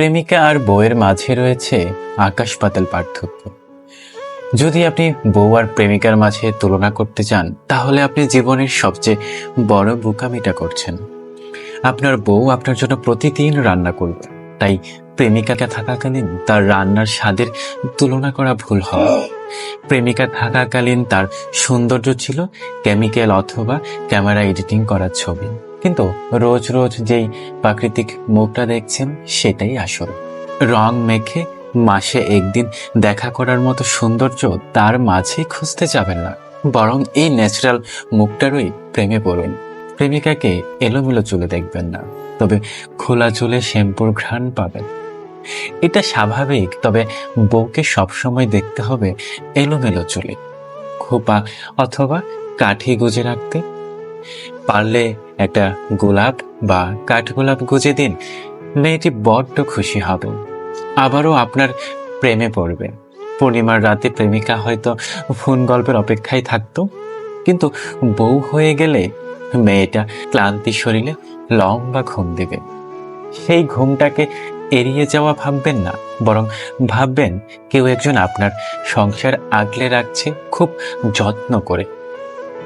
প্রেমিকা আর বউয়ের মাঝে রয়েছে আকাশ পাতাল পার্থক্য। যদি আপনি বউ আর প্রেমিকার মাঝে তুলনা করতে চান, তাহলে আপনি জীবনের সবচেয়ে বড় বোকামিটা করছেন। আপনার বউ আপনার জন্য প্রতিদিন রান্না করবে, তাই প্রেমিকাকে থাকাকালীন তার রান্নার স্বাদের তুলনা করা ভুল হবে। প্রেমিকা থাকাকালীন তার সৌন্দর্য ছিল কেমিক্যাল অথবা ক্যামেরা এডিটিং করার ছবি। কিন্তু রোজ রোজ যেই প্রাকৃতিক মুখটা দেখছেন, সেটাই আসল। রং মেখে মাসে একদিন দেখা করার মতো সৌন্দর্য তার মাঝেই খুঁজতে যাবেন না, বরং এই ন্যাচারাল মুখটারই প্রেমে পড়ুন। প্রেমিকাকে এলোমেলো চুলে দেখবেন না, তবে খোলা চুলে শ্যাম্পুর ঘ্রাণ পাবেন। এটা স্বাভাবিক, তবে বউকে সবসময় দেখতে হবে এলোমেলো চুলে। খোপা অথবা কাঠি গুজে রাখতে পারলে একটা গোলাপ বা কাঠগোলাপ গুজে দিন, মেয়েটি বড্ড খুশি হবে। আবারও আপনার প্রেমে পড়বে। পূর্ণিমার রাতে প্রেমিকা হয়তো ফোন গল্পের অপেক্ষায় থাকতো, কিন্তু বউ হয়ে গেলে মেয়েটা ক্লান্তি শরীরে লম্বা ঘুম দেবে। সেই ঘুমটাকে এড়িয়ে যাওয়া ভাববেন না, বরং ভাববেন কেউ একজন আপনার সংসার আগলে রাখছে খুব যত্ন করে।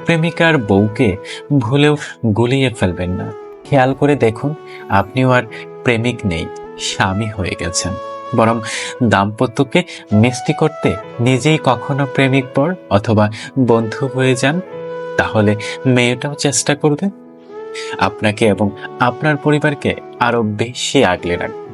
প্রেমিকার বউকে ভুলেও গুলিয়ে ফেলবেন না। খেয়াল করে দেখুন, আপনিও আর প্রেমিক নেই, স্বামী হয়ে গেছেন। বরং দাম্পত্যকে মিষ্টি করতে নিজেই কখনো প্রেমিক পর অথবা বন্ধু হয়ে যান, তাহলে মেয়েটাও চেষ্টা করবে। আপনাকে এবং আপনার পরিবারকে আরও বেশি আগলে রাখবে।